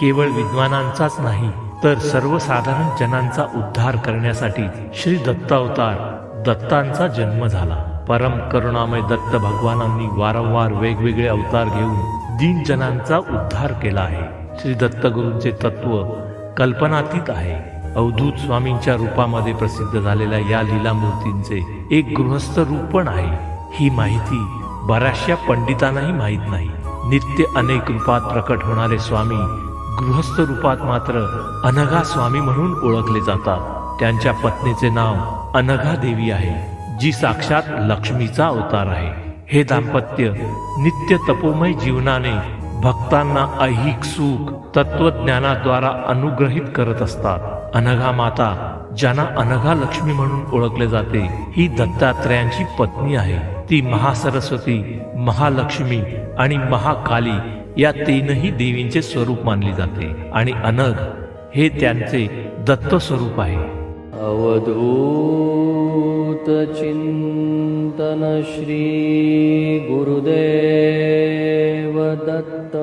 केवळ विद्वानांचाच नाही तर सर्वसाधारण जनांचा उद्धार करण्यासाठी श्री दत्तावतार दत्तांचा जन्म झाला. परम करुणामय दत्त भगवानांनी वारंवार वेगवेगळे अवतार घेऊन दीन जनांचा उद्धार केला आहे. श्री दत्तगुरूंचे तत्व कल्पनातीत आहे. अवधूत स्वामींच्या रूपामध्ये प्रसिद्ध झालेल्या या लीला मूर्तींचे एक गृहस्थ रूप पण आहे. ही माहिती बऱ्याचशा पंडितांनाही माहीत नाही. नित्य अनेक रूपात प्रकट होणारे स्वामी गृहस्थ रूपात मात्र अनघा स्वामी म्हणून ओळखले जातात. त्यांच्या पत्नीचे नाव अनघा देवी आहे जी साक्षात लक्ष्मीचा अवतार आहे. हे दाम्पत्य नित्य तपोमय जीवनाने भक्तांना ऐहिक सुख तत्वज्ञानाद्वारा अनुग्रहित करत असतात. अनघा माता ज्यांना अनघा लक्ष्मी म्हणून ओळखले जाते ही दत्तात्रयांची पत्नी आहे. ती महासरस्वती महालक्ष्मी आणि महाकाली या तीनही देवींचे स्वरूप मानले जाते आणि अनघ हे त्यांचे दत्त स्वरूप आहे. अवधूत चिंतन श्री गुरुदेव दत्त.